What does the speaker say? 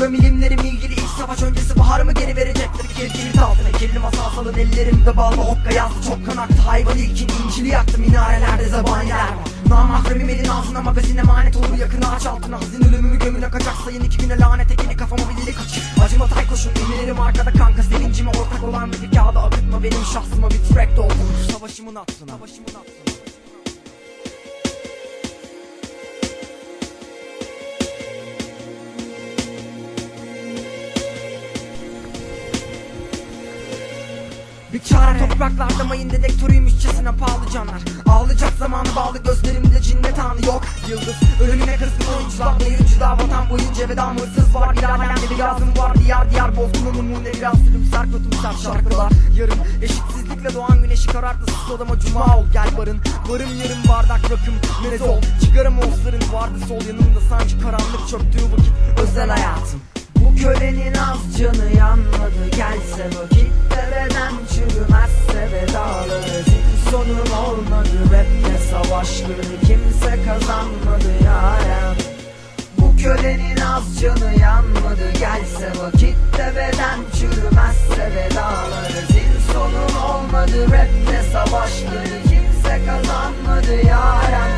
Sonra milimlerim? İlgili iç savaş öncesi baharımı geri verecektir. Geri kilit altına kirli masa salın ellerimde balma hokka yazdı. Çok kan aktı Hayvan ilkin incili yaktı minarelerde zebaniler var Namahremim elin ağzına magazin emanet olur. Yakın ağaç altına Hazin ölümümü gömüne kaçak sayın. İki güne lanet ekini kafama bir dili kaç Acıma tay koşun emirlerim arkada kanka. Sevincime ortak olan bir kağıda akıtma benim şahsıma bir track doldur. Savaşımın aklına Savaşımın aklına Bir çare topraklarda mayın dedektörüymüşçesine pahalı canlar. Ağlayacak zamanı bağlı gözlerimde cinnet anı yok. Yıldız ölümüne kırsın oyuncular Oyuncular vatan boyunca vedam hırsız var. Alemde bir yazım var diyar diyar bozgun numune Biraz sürümser kötümser şarkılar. Yarın eşitsizlikle doğan güneşi kararttı Sus odama cuma ol gel barın. Varım yarım bardak rakım meze ol? Çıkarım olsların vardı sol yanımda Sanki karanlık çöktüğü vakit. Özel hayatım. Bu kölenin az canı yanmadı Gelse vakit deveden çürümezse vedaları sonum olmadı rapte savaşları Kimse kazanmadı yarem. Bu kölenin az canı yanmadı. Gelse vakit deveden çürümezse vedaları Zil sonum olmadı rapte savaşları Kimse kazanmadı yarem